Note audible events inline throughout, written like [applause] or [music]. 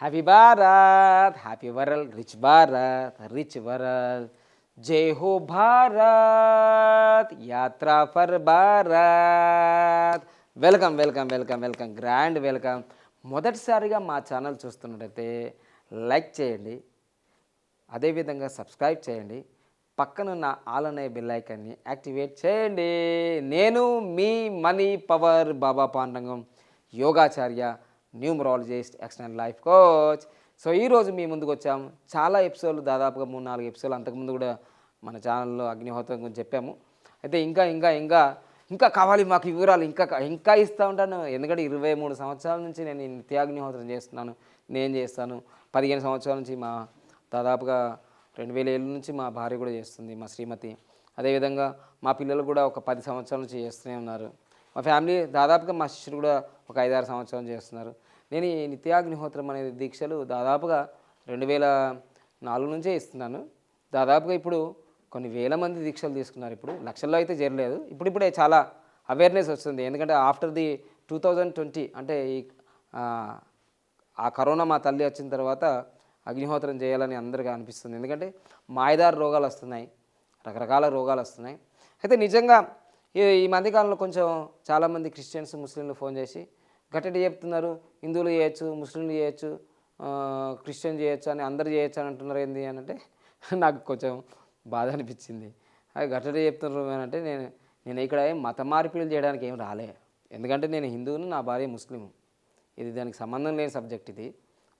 Happy Bharat happy world rich Bharat rich world జై హో Bharat యాత్రా for Bharat welcome welcome welcome welcome grand welcome మొదటిసారిగా మా channel చూస్తున్నట్టయితే like చేయండి. అదేవిధంగా సబ్స్క్రైబ్ చేయండి. పక్కనున్న ఆల్ అనే బెల్ యాక్టివేట్ చేయండి. నేను మీ మనీ పవర్ బాబా పాండంగం యోగాచార్య numerologist external life coach. So ఈరోజు మీ ముందుకు వచ్చాం. చాలా ఎపిసోడ్లు దాదాపుగా మూడు నాలుగు ఎపిసోడ్లు అంతకుముందు కూడా మన ఛానల్లో అగ్నిహోత్రం గురించి చెప్పాము. అయితే ఇంకా ఇంకా ఇంకా ఇంకా కావాలి మాకు వివరాలు ఇంకా ఇంకా ఇస్తూ ఉంటాను. ఎందుకంటే ఇరవై మూడు సంవత్సరాల నుంచి నేను నిత్యాగ్నిహోత్రం చేస్తున్నాను. నేను చేస్తాను. పదిహేను సంవత్సరాల నుంచి మా దాదాపుగా రెండు వేల ఏళ్ళ నుంచి మా భార్య కూడా చేస్తుంది మా శ్రీమతి. అదేవిధంగా మా పిల్లలు కూడా ఒక పది సంవత్సరాల నుంచి చేస్తూనే ఉన్నారు. మా ఫ్యామిలీ దాదాపుగా మా శిష్యుడు కూడా ఒక ఐదారు సంవత్సరాలు చేస్తున్నారు. నేను ఈ నిత్యాగ్నిహోత్రం అనే దీక్షలు దాదాపుగా రెండు వేల నాలుగు నుంచే ఇస్తున్నాను. దాదాపుగా ఇప్పుడు కొన్ని వేల మంది దీక్షలు తీసుకున్నారు ఇప్పుడు. లక్షల్లో అయితే చేరలేదు. ఇప్పుడిప్పుడే చాలా అవేర్నెస్ వస్తుంది. ఎందుకంటే after the two thousand twenty అంటే ఈ ఆ, కరోనా మా తల్లి వచ్చిన తర్వాత అగ్నిహోత్రం చేయాలని అందరికీ అనిపిస్తుంది. ఎందుకంటే మాయదారు రోగాలు వస్తున్నాయి. రకరకాల రోగాలు వస్తున్నాయి. అయితే నిజంగా ఈ ఈ మధ్యకాలంలో కొంచెం చాలామంది క్రిస్టియన్స్ ముస్లింలు ఫోన్ చేసి గట్టటి చెప్తున్నారు హిందువులు చేయొచ్చు ముస్లింలు చేయొచ్చు క్రిస్టియన్ చేయొచ్చు అని అందరు చేయొచ్చు అని అంటున్నారు ఏంది అని అంటే [laughs] నాకు కొంచెం బాధ అనిపించింది. అది గట్టటి చెప్తున్నారు అని అంటే నేను నేను ఇక్కడ మత మార్పిడులు చేయడానికి ఏం రాలే. ఎందుకంటే నేను హిందువును నా భార్య ముస్లిము. ఇది దానికి సంబంధం లేని సబ్జెక్ట్ ఇది.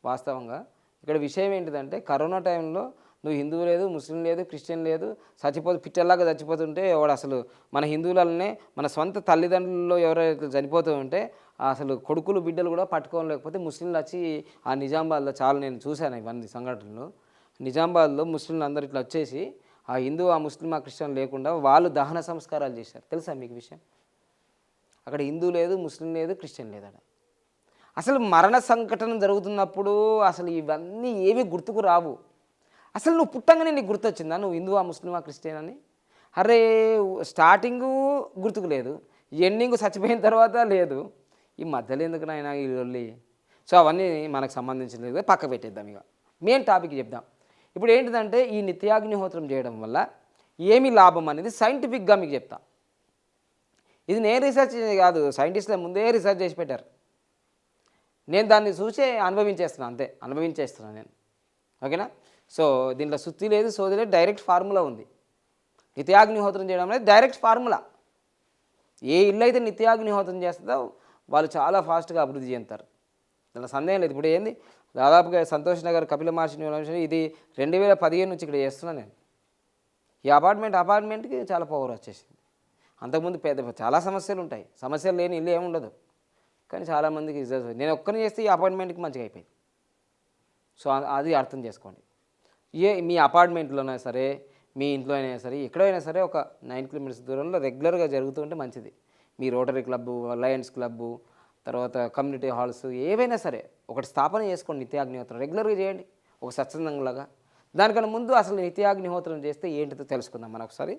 వాస్తవంగా ఇక్కడ విషయం ఏంటిదంటే కరోనా టైంలో నువ్వు హిందువు లేదు ముస్లిం లేదు క్రిస్టియన్ లేదు చచ్చిపోతు పిట్టల్లాగా చచ్చిపోతుంటే వాడు అసలు మన హిందువులనే మన సొంత తల్లిదండ్రుల్లో ఎవరైతే చనిపోతూ ఉంటే అసలు కొడుకులు బిడ్డలు కూడా పట్టుకోలేకపోతే ముస్లింలు వచ్చి ఆ నిజామాబాద్లో చాలా నేను చూశాను ఇవన్నీ సంఘటనలు. నిజామాబాద్లో ముస్లింలు అందరు ఇట్లా వచ్చేసి ఆ హిందూ ఆ ముస్లిం ఆ క్రిస్టియన్ లేకుండా వాళ్ళు దహన సంస్కారాలు చేశారు. తెలుసా మీకు విషయం? అక్కడ హిందూ లేదు ముస్లిం లేదు క్రిస్టియన్ లేదు అక్కడ. అసలు మరణ సంఘటన జరుగుతున్నప్పుడు అసలు ఇవన్నీ ఏమీ గుర్తుకు రావు. అసలు నువ్వు పుట్టంగానే నీకు గుర్తొచ్చిందా? నువ్వు హిందువా ముస్లిమా క్రిస్టియన్ అని? అరే స్టార్టింగు గుర్తుకు లేదు. ఎండింగ్ చచ్చిపోయిన తర్వాత లేదు. ఈ మధ్యలో ఎందుకు నాయన ఈ సో అవన్నీ మనకు సంబంధించినది పక్క పెట్టేద్దాం ఇక. మెయిన్ టాపిక్ చెప్దాం. ఇప్పుడు ఏంటిదంటే ఈ నిత్యాగ్నిహోత్రం చేయడం వల్ల ఏమి లాభం అనేది సైంటిఫిక్గా మీకు చెప్తా. ఇది నేను రీసెర్చ్ కాదు సైంటిస్టుల ముందే రీసెర్చ్ చేసి పెట్టారు. నేను దాన్ని చూసే అనుభవించేస్తున్నాను అంతే. అనుభవించేస్తున్నాను నేను. ఓకేనా? సో దీంట్లో సుత్తి లేదు సోది లేదు డైరెక్ట్ ఫార్ములా ఉంది. నిత్యాగ్నిహోత్రం చేయడం అనేది డైరెక్ట్ ఫార్ములా. ఏ ఇల్లు అయితే నిత్యాగ్నిహోత్రం చేస్తుందో వాళ్ళు చాలా ఫాస్ట్గా అభివృద్ధి చెందుతారు. దాంట్లో సందేహం లేదు. ఇప్పుడు ఏంది? దాదాపుగా సంతోష్ నగర్ కపిల మహర్షి నివాసం ఇది రెండు వేల పదిహేను నుంచి ఇక్కడ చేస్తున్నాను నేను. ఈ అపార్ట్మెంట్ అపార్ట్మెంట్కి చాలా పవర్ వచ్చేసింది. అంతకుముందు పెద్ద చాలా సమస్యలు ఉంటాయి. సమస్యలు లేని ఇల్లు ఏముండదు కానీ చాలామందికి రిజర్వ్ నేను ఒక్కరిని చేస్తే ఈ అపార్ట్మెంట్కి మంచిగా అయిపోయింది. సో అది అర్థం చేసుకోండి. ఏ మీ అపార్ట్మెంట్లోనైనా సరే మీ ఇంట్లో అయినా సరే ఎక్కడైనా సరే ఒక నైన్ కిలోమీటర్స్ దూరంలో రెగ్యులర్గా జరుగుతుంటే మంచిది. మీ రోటరీ క్లబ్బు లయన్స్ క్లబ్బు తర్వాత కమ్యూనిటీ హాల్స్ ఏవైనా సరే ఒకటి స్థాపన చేసుకోండి నిత్యాగ్నిహోత్రం. రెగ్యులర్గా చేయండి ఒక సత్సంగంలాగా. దానికన్నా ముందు అసలు నిత్యాగ్నిహోత్రం చేస్తే ఏంటిదో తెలుసుకుందాం మనం ఒకసారి.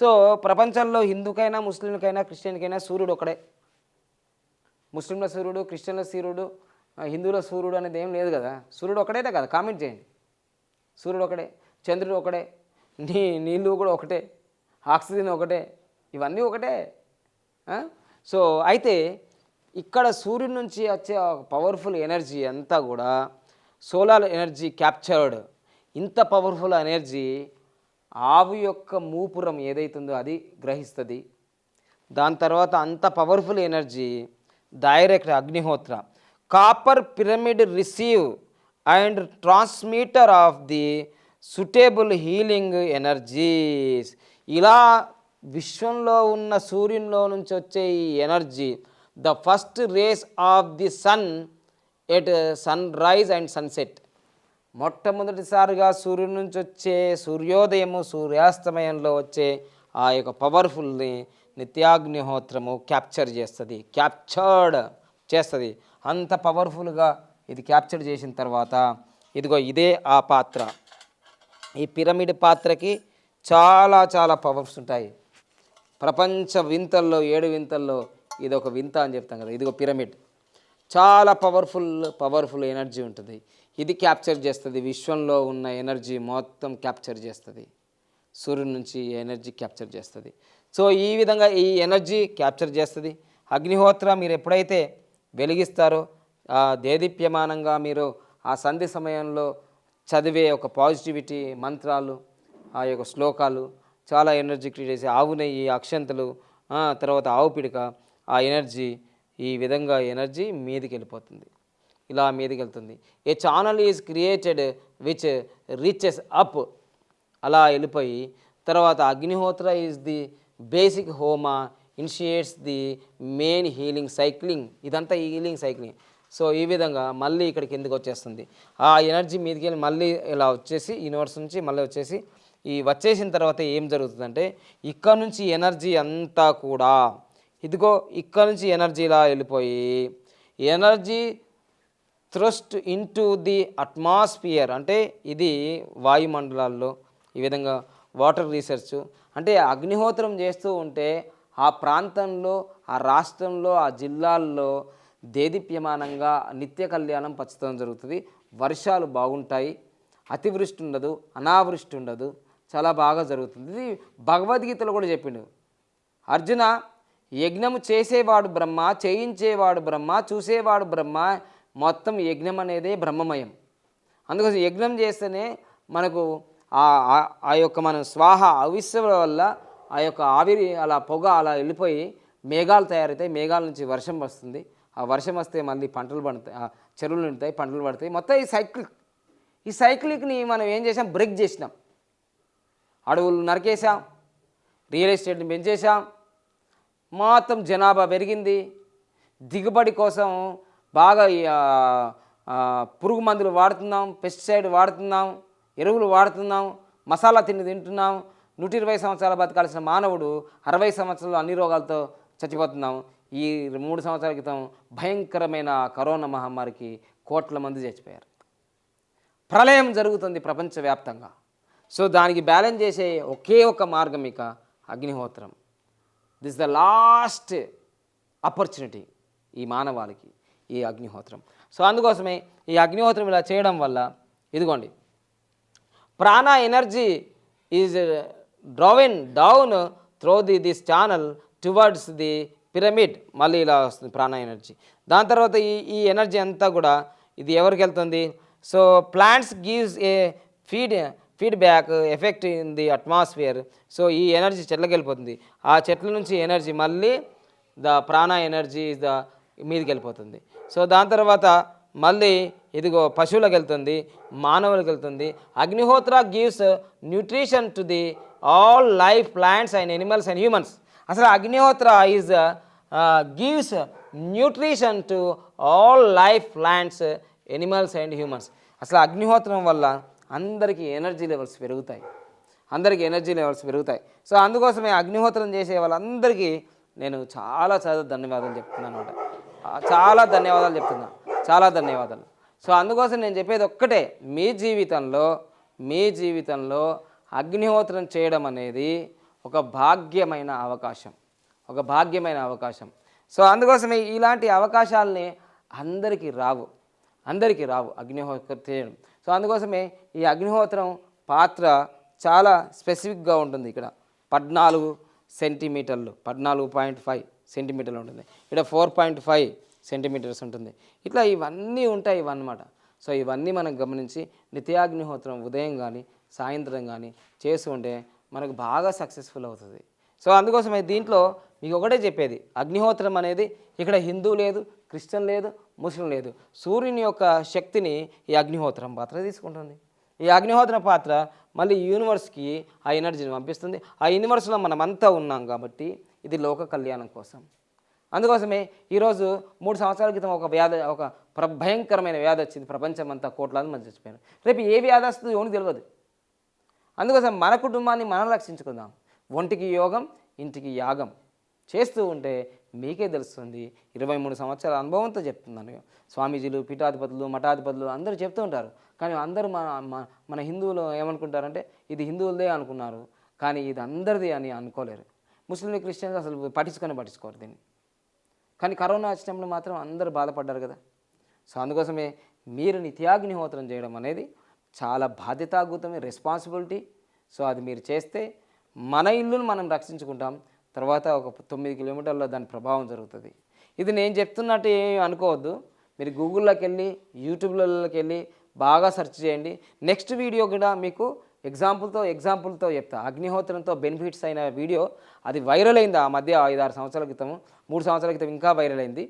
సో ప్రపంచంలో హిందూకైనా ముస్లింకైనా క్రిస్టియన్కైనా సూర్యుడు ఒకడే ముస్లింల సూర్యుడు క్రిస్టియన్ల సూర్యుడు హిందువుల సూర్యుడు అనేది ఏం లేదు కదా. సూర్యుడు ఒకటేనే కదా కామెంట్ చేయండి. సూర్యుడు ఒకడే చంద్రుడు ఒకటే నీ నీళ్ళు కూడా ఒకటే ఆక్సిజన్ ఒకటే ఇవన్నీ ఒకటే. సో అయితే ఇక్కడ సూర్యుడి నుంచి వచ్చే పవర్ఫుల్ ఎనర్జీ అంతా కూడా సోలార్ ఎనర్జీ క్యాప్చర్డ్. ఇంత పవర్ఫుల్ ఎనర్జీ ఆవు యొక్క మూపురం ఏదైతుందో అది గ్రహిస్తుంది. దాని తర్వాత అంత powerful energy direct Agnihotra. Copper pyramid receive and transmitter of the suitable healing energies. ఇలా విశ్వంలో ఉన్న సూర్యునిలో నుంచి వచ్చే ఈ energy the first rays of the sun at sunrise and sunset. మొట్టమొదటిసారిగా సూర్యుడి నుంచి వచ్చే సూర్యోదయము సూర్యాస్తమయంలో వచ్చే ఆ యొక్క పవర్ఫుల్ని నిత్యాగ్నిహోత్రము క్యాప్చర్ చేస్తుంది క్యాప్చర్డ్ చేస్తుంది. అంత పవర్ఫుల్గా ఇది క్యాప్చర్ చేసిన తర్వాత ఇదిగో ఇదే ఆ పాత్ర. ఈ పిరమిడ్ పాత్రకి చాలా చాలా పవర్స్ ఉంటాయి. ప్రపంచ వింతల్లో ఏడు వింతల్లో ఇది ఒక వింత అని చెప్తాం కదా. ఇదిగో పిరమిడ్. చాలా పవర్ఫుల్ పవర్ఫుల్ ఎనర్జీ ఉంటుంది. ఇది క్యాప్చర్ చేస్తుంది. విశ్వంలో ఉన్న ఎనర్జీ మొత్తం క్యాప్చర్ చేస్తుంది. సూర్యుడి నుంచి ఎనర్జీ క్యాప్చర్ చేస్తుంది. సో ఈ విధంగా ఈ ఎనర్జీ క్యాప్చర్ చేస్తుంది. అగ్నిహోత్ర మీరు ఎప్పుడైతే వెలిగిస్తారో దేదీప్యమానంగా మీరు ఆ సంధి సమయంలో చదివే ఒక పాజిటివిటీ మంత్రాలు ఆ యొక్క శ్లోకాలు చాలా ఎనర్జీ క్రియేట్ చేసి ఆవు నెయ్యి అక్షంతలు తర్వాత ఆవు పిడక ఆ ఎనర్జీ ఈ విధంగా ఎనర్జీ మీదికి వెళ్ళిపోతుంది. ఇలా మీదికి వెళ్తుంది. A channel is created which reaches up అలా వెళ్ళిపోయి తర్వాత Agnihotra is the basic హోమా initiates the main healing cycling ఇదంతా హీలింగ్ సైక్లింగ్. సో ఈ విధంగా మళ్ళీ ఇక్కడికి ఎందుకు వచ్చేస్తుంది? ఆ ఎనర్జీ మీదకి వెళ్ళి మళ్ళీ ఇలా వచ్చేసి యూనివర్స్ నుంచి మళ్ళీ వచ్చేసి ఈ వచ్చేసిన తర్వాత ఏం జరుగుతుందంటే ఇక్కడ నుంచి ఎనర్జీ అంతా కూడా ఇదిగో ఇక్కడ నుంచి ఎనర్జీ ఇలా వెళ్ళిపోయి energy thrust into the atmosphere అంటే ఇది వాయుమండలాల్లో ఈ విధంగా వాటర్ రీసెర్చ్ అంటే అగ్నిహోత్రం చేస్తూ ఉంటే ఆ ప్రాంతంలో ఆ రాష్ట్రంలో ఆ జిల్లాల్లో దేదీప్యమానంగా నిత్య కళ్యాణం పచ్చదనం జరుగుతుంది. వర్షాలు బాగుంటాయి. అతివృష్టి ఉండదు. అనావృష్టి ఉండదు. చాలా బాగా జరుగుతుంది. ఇది భగవద్గీతలో కూడా చెప్పిండు. అర్జున యజ్ఞము చేసేవాడు బ్రహ్మ చేయించేవాడు బ్రహ్మ చూసేవాడు బ్రహ్మ మొత్తం యజ్ఞం అనేదే బ్రహ్మమయం. అందుకోసం యజ్ఞం చేస్తేనే మనకు ఆ ఆ- యొక్క మన స్వాహ అవిశ్వల వల్ల ఆ యొక్క ఆవిరి అలా పొగ అలా వెళ్ళిపోయి మేఘాలు తయారవుతాయి మేఘాల నుంచి వర్షం వస్తుంది. వర్షం వస్తే మళ్ళీ పంటలు పడతాయి ఆ చెరువులు నిండుతాయి పంటలు పడతాయి. మొత్తం ఈ సైకిల్ ఈ సైక్లిక్ని మనం ఏం చేసాం బ్రేక్ చేసినాం. అడవులు నరికేసాం రియల్ ఎస్టేట్ని పెంచేసాం మొత్తం జనాభా పెరిగింది. దిగుబడి కోసం బాగా ఈ, పురుగు మందులు వాడుతున్నాం పెస్టిసైడ్ వాడుతున్నాం ఎరువులు వాడుతున్నాం మసాలా తిండి తింటున్నాం. నూట ఇరవై సంవత్సరాలు బతకాల్సిన మానవుడు అరవై సంవత్సరాలు అన్ని రోగాలతో చచ్చిపోతున్నాం. ఈ మూడు సంవత్సరాల క్రితం భయంకరమైన కరోనా మహమ్మారికి కోట్ల మంది చచ్చిపోయారు. ప్రళయం జరుగుతుంది ప్రపంచవ్యాప్తంగా. సో దానికి బ్యాలెన్స్ చేసే ఒకే ఒక మార్గం ఇక అగ్నిహోత్రం. దిస్ ద లాస్ట్ ఆపర్చునిటీ ఈ మానవాళికి ఈ అగ్నిహోత్రం. సో అందుకోసమే ఈ అగ్నిహోత్రం ఇలా చేయడం వల్ల ఇదిగోండి. ప్రాణ energy is droven down through the this channel towards the pyramid మళ్ళీ ఇలా వస్తుంది ప్రాణ ఎనర్జీ. దాని తర్వాత ఈ ఈ ఎనర్జీ అంతా కూడా ఇది ఎవరికి వెళ్తుంది? So plants gives a feed feedback effect in the atmosphere. So ఈ ఎనర్జీ చెట్లకి వెళ్ళిపోతుంది. ఆ చెట్ల నుంచి ఎనర్జీ మళ్ళీ ద ప్రాణ ఎనర్జీ ద మీదకి వెళ్ళిపోతుంది. సో దాని తర్వాత మళ్ళీ ఇదిగో పశువులకు వెళ్తుంది మానవులకు వెళ్తుంది. Agnihotra gives nutrition to the all life plants and animals and humans. అసలు Agnihotra is gives nutrition to all life plants animals and humans అసలు అగ్నిహోత్రం వల్ల అందరికీ ఎనర్జీ లెవెల్స్ పెరుగుతాయి. అందరికీ ఎనర్జీ లెవెల్స్ పెరుగుతాయి. సో అందుకోసమే అగ్నిహోత్రం చేసే వాళ్ళందరికీ నేను చాలా చాలా ధన్యవాదాలు చెప్తున్నాను అనమాట చాలా ధన్యవాదాలు చెప్తున్నా. చాలా ధన్యవాదాలు. సో అందుకోసం నేను చెప్పేది ఒక్కటే. మీ జీవితంలో మీ జీవితంలో అగ్నిహోత్రం చేయడం అనేది ఒక భాగ్యమైన అవకాశం. ఒక భాగ్యమైన అవకాశం. సో అందుకోసమే ఇలాంటి అవకాశాలని అందరికీ రావు. అందరికీ రావు అగ్నిహోత్రం. చేయడం సో అందుకోసమే ఈ అగ్నిహోత్రం పాత్ర చాలా స్పెసిఫిక్గా ఉంటుంది ఇక్కడ. పద్నాలుగు సెంటీమీటర్లు పద్నాలుగు పాయింట్ ఫైవ్ సెంటీమీటర్లు ఉంటుంది. ఇక్కడ ఫోర్ పాయింట్ ఫైవ్ సెంటీమీటర్స్ ఉంటుంది. ఇట్లా ఇవన్నీ ఉంటాయి ఇవన్నమాట. సో ఇవన్నీ మనం గమనించి నిత్యాగ్నిహోత్రం ఉదయం కానీ సాయంత్రం కానీ చేస్తూ ఉంటే మనకు బాగా సక్సెస్ఫుల్ అవుతుంది. సో అందుకోసమే దీంట్లో మీకు ఒకటే చెప్పేది. అగ్నిహోత్రం అనేది ఇక్కడ హిందూ లేదు క్రిస్టియన్ లేదు ముస్లిం లేదు. సూర్యుని యొక్క శక్తిని ఈ అగ్నిహోత్రం పాత్ర తీసుకుంటుంది. ఈ అగ్నిహోత్రం పాత్ర మళ్ళీ యూనివర్స్కి ఆ ఎనర్జీని పంపిస్తుంది. ఆ యూనివర్స్లో మనమంతా ఉన్నాం కాబట్టి ఇది లోక కళ్యాణం కోసం. అందుకోసమే ఈరోజు మూడు సంవత్సరాల క్రితం ఒక వ్యాధి ఒక ప్ర భయంకరమైన వ్యాధి వచ్చింది. ప్రపంచం అంతా కోట్లాది మంది చచ్చిపోయారు. రేపు ఏ వ్యాధి వస్తుందో ఎవరికి తెలియదు. అందుకోసం మన కుటుంబాన్ని మనం రక్షించుకుందాం. ఒంటికి యోగం ఇంటికి యాగం చేస్తూ ఉంటే మీకే తెలుస్తుంది. ఇరవై మూడు సంవత్సరాల అనుభవంతో చెప్తున్నాను. స్వామీజీలు పీఠాధిపతులు మఠాధిపతులు అందరూ చెప్తూ ఉంటారు. కానీ అందరూ మన మన- మన హిందువులు ఏమనుకుంటారంటే ఇది హిందువులదే అనుకున్నారు. కానీ ఇది అందరిది అని అనుకోలేరు. ముస్లిం క్రిస్టియన్స్ అసలు పట్టించుకొని పట్టించుకోరు దీన్ని. కానీ కరోనా వచ్చినప్పుడు మాత్రం అందరూ బాధపడ్డారు కదా. సో అందుకోసమే మీరు నిత్యాగ్నిహోత్రం చేయడం అనేది చాలా బాధ్యతాగూతమే రెస్పాన్సిబిలిటీ సో అది మీరు చేస్తే మన ఇల్లును మనం రక్షించుకుంటాం. తర్వాత ఒక తొమ్మిది కిలోమీటర్ల దాని ప్రభావం జరుగుతుంది. ఇది నేను చెప్తున్నట్టు ఏమి అనుకోవద్దు. మీరు గూగుల్లోకి వెళ్ళి యూట్యూబ్లలోకి వెళ్ళి బాగా సెర్చ్ చేయండి. నెక్స్ట్ వీడియో కూడా మీకు ఎగ్జాంపుల్తో ఎగ్జాంపుల్తో చెప్తా. అగ్నిహోత్రంతో బెనిఫిట్స్ అయిన వీడియో అది వైరల్ అయింది ఆ మధ్య ఐదు ఆరు సంవత్సరాల క్రితం మూడు సంవత్సరాల క్రితం ఇంకా వైరల్ అయింది.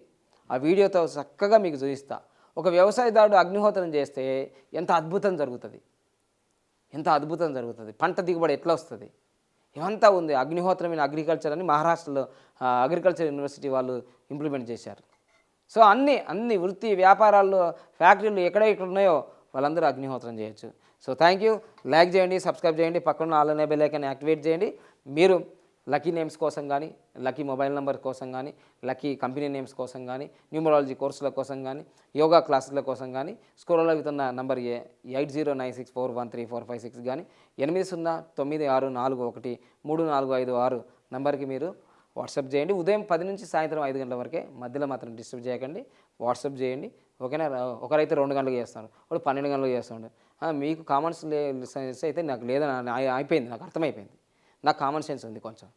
ఆ వీడియోతో చక్కగా మీకు చూపిస్తాను ఒక వ్యవసాయదారుడు అగ్నిహోత్రం చేస్తే ఎంత అద్భుతం జరుగుతుంది? ఎంత అద్భుతం జరుగుతుంది? పంట దిగుబడి ఎట్లా వస్తుంది? ఇవంతా ఉంది అగ్నిహోత్రం ఇన్ అగ్రికల్చర్ అని మహారాష్ట్రలో అగ్రికల్చర్ యూనివర్సిటీ వాళ్ళు ఇంప్లిమెంట్ చేశారు. సో అన్ని అన్ని వృత్తి వ్యాపారాల్లో ఫ్యాక్టరీలు ఎక్కడ ఎక్కడ ఉన్నాయో వాళ్ళందరూ అగ్నిహోత్రం చేయొచ్చు. So thank you. లైక్ చేయండి సబ్స్క్రైబ్ చేయండి పక్కన ఆల్ బెల్ ఐకాన్ యాక్టివేట్ చేయండి. మీరు లక్కీ నేమ్స్ కోసం కానీ లక్కీ మొబైల్ నెంబర్ కోసం కానీ లక్కీ కంపెనీ నేమ్స్ కోసం కానీ న్యూమరాలజీ కోర్సుల కోసం కానీ యోగా క్లాసుల కోసం కానీ స్కూల్లో అవుతున్న number eight zero nine six four one three four five six కానీ ఎనిమిది సున్నా తొమ్మిది ఆరు నాలుగు ఒకటి మూడు నాలుగు ఐదు ఆరు నంబర్కి మీరు వాట్సాప్ చేయండి. ఉదయం పది నుంచి సాయంత్రం ఐదు గంటల వరకే మధ్యలో మాత్రం డిస్టర్బ్ చేయకండి. వాట్సాప్ చేయండి. ఓకేనా? ఒకరైతే రెండు గంటలకు చేస్తాడు. ఒకడు పన్నెండు గంటలకు చేస్తాడు. మీకు కామెంట్స్ లే అయితే నాకు లేదని అయిపోయింది నాకు అర్థమైపోయింది. నాకు కామన్ సెన్స్ ఉంది కొంచెం.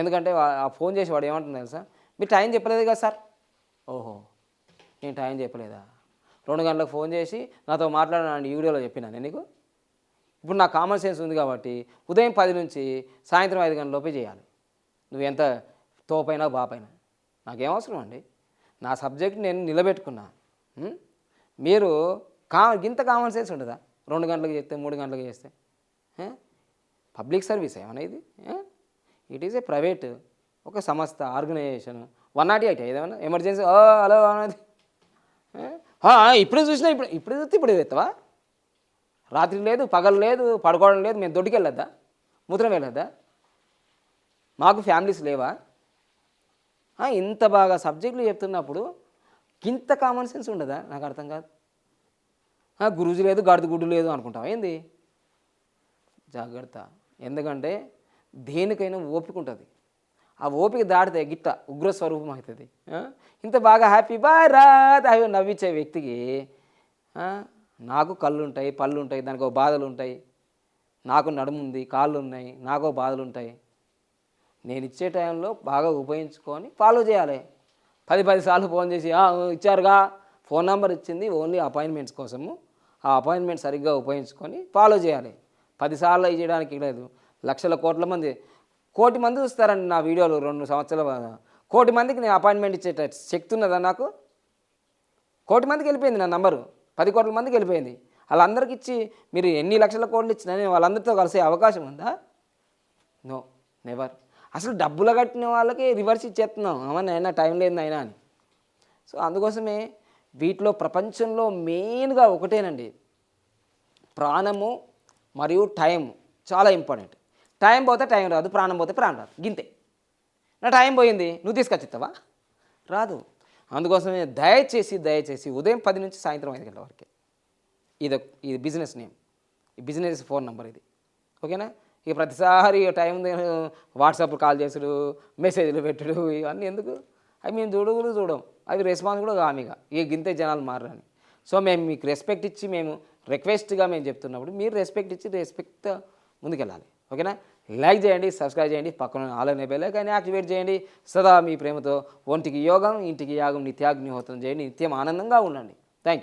ఎందుకంటే ఆ ఫోన్ చేసి వాడు ఏమంటుంది తెలుసా? మీరు టైం చెప్పలేదు కదా సార్. ఓహో నేను టైం చెప్పలేదా? రెండు గంటలకు ఫోన్ చేసి నాతో మాట్లాడాను ఈ వీడియోలో చెప్పినా నేను నీకు? ఇప్పుడు నాకు కామన్ సెన్స్ ఉంది కాబట్టి ఉదయం పది నుంచి సాయంత్రం ఐదు గంటల లోపే చేయాలి. నువ్వు ఎంత తోపైనా బాపైనా. నాకేం అవసరం అండి. నా సబ్జెక్ట్ నేను నిలబెట్టుకున్నా. మీరు కా ఇంత కామన్ సెన్స్ ఉండదా? రెండు గంటలకు చేస్తే మూడు గంటలకు చేస్తే. పబ్లిక్ సర్వీస్ ఏమన్నా ఇది ఇట్ ఈస్ ఏ ప్రైవేట్ ఒక సంస్థ ఆర్గనైజేషన్ వన్ నాట్ ఎయిట్ ఏదైనా ఎమర్జెన్సీ హలో అన్నది. ఇప్పుడే చూసినా ఇప్పుడు ఇప్పుడు చూస్తే ఇప్పుడు ఎత్తవా రాత్రి లేదు పగలు లేదు పడుకోవడం లేదు మేము దొడ్డికి వెళ్ళొద్దా? మూత్రం వెళ్ళొద్దా? మాకు ఫ్యామిలీస్ లేవా? ఇంత బాగా సబ్జెక్టులు చెప్తున్నప్పుడు ఇంత కామన్ సెన్స్ ఉండదా? నాకు అర్థం కాదు. ఆ, లేదు గాడిద గుడ్డు లేదు అనుకుంటావా? ఏంది? జాగ్రత్త. ఎందుకంటే దేనికైనా ఓపిక ఉంటుంది. ఆ ఓపిక దాటితే గిట్ట ఉగ్ర స్వరూపం అవుతుంది. ఇంత బాగా హ్యాపీ భారత్ అవి నవ్వించే వ్యక్తికి నాకు కళ్ళు ఉంటాయి పళ్ళు ఉంటాయి దానికి ఒక బాధలు ఉంటాయి నాకు నడుము ఉంది కాళ్ళు ఉన్నాయి నాకు బాధలు ఉంటాయి నేను ఇచ్చే టైంలో బాగా ఉపయోగించుకొని ఫాలో చేయాలి. పది పది సార్లు ఫోన్ చేసి ఇచ్చారుగా ఫోన్ నెంబర్ ఇచ్చింది ఓన్లీ అపాయింట్మెంట్స్ కోసము. ఆ అపాయింట్మెంట్ సరిగ్గా ఉపయోగించుకొని ఫాలో చేయాలి. పదిసార్లు అవి చేయడానికి లేదు. లక్షల కోట్ల మంది. కోటి మంది చూస్తారండి నా వీడియోలు రెండు సంవత్సరాల కోటి మందికి నేను అపాయింట్మెంట్ ఇచ్చే శక్తి ఉన్నదా నాకు? కోటి మందికి వెళ్ళిపోయింది నా నంబరు. పది కోట్ల మందికి వెళ్ళిపోయింది. వాళ్ళందరికి ఇచ్చి మీరు ఎన్ని లక్షల కోట్లు ఇచ్చినా నేను వాళ్ళందరితో కలిసే అవకాశం ఉందా? No never. అసలు డబ్బులు కట్టిన వాళ్ళకి రివర్స్ ఇచ్చేస్తున్నాం. అమ్మని అయినా టైం లేదు అయినా అని. సో అందుకోసమే వీటిలో ప్రపంచంలో మెయిన్గా ఒకటేనండి. ప్రాణము మరియు టైం చాలా ఇంపార్టెంట్ టైం పోతే టైం రాదు ప్రాణం పోతే ప్రాణం రాదు. గింతే. నా టైం పోయింది నువ్వు తీసుకొచ్చిస్తావా? రాదు. అందుకోసమే దయచేసి దయచేసి ఉదయం పది నుంచి సాయంత్రం ఐదు గంటల వరకే. ఇది ఇది బిజినెస్ నేమ్ ఈ బిజినెస్ ఫోన్ నెంబర్ ఇది. ఓకేనా? ఇక ప్రతిసారి టైం వాట్సాప్ కాల్ చేసుడు మెసేజ్లు పెట్టుడు ఇవన్నీ ఎందుకు? అవి మేము చూడగలు చూడం. అవి రెస్పాన్స్ కూడా కామిగా ఇక గింతే జనాలు మారని సో మేము మీకు రెస్పెక్ట్ ఇచ్చి మేము రిక్వెస్ట్గా మేము చెప్తున్నప్పుడు మీరు రెస్పెక్ట్ ఇచ్చి రెస్పెక్ట్ ముందుకెళ్ళాలి. ఓకేనా? లైక్ చేయండి సబ్స్క్రైబ్ చేయండి పక్కన ఆలనే బెల్ కానీ యాక్టివేట్ చేయండి. సదా మీ ప్రేమతో ఒంటికి యోగం ఇంటికి యాగం నిత్యాగ్నిహోత్రం చేయండి. నిత్యం ఆనందంగా ఉండండి.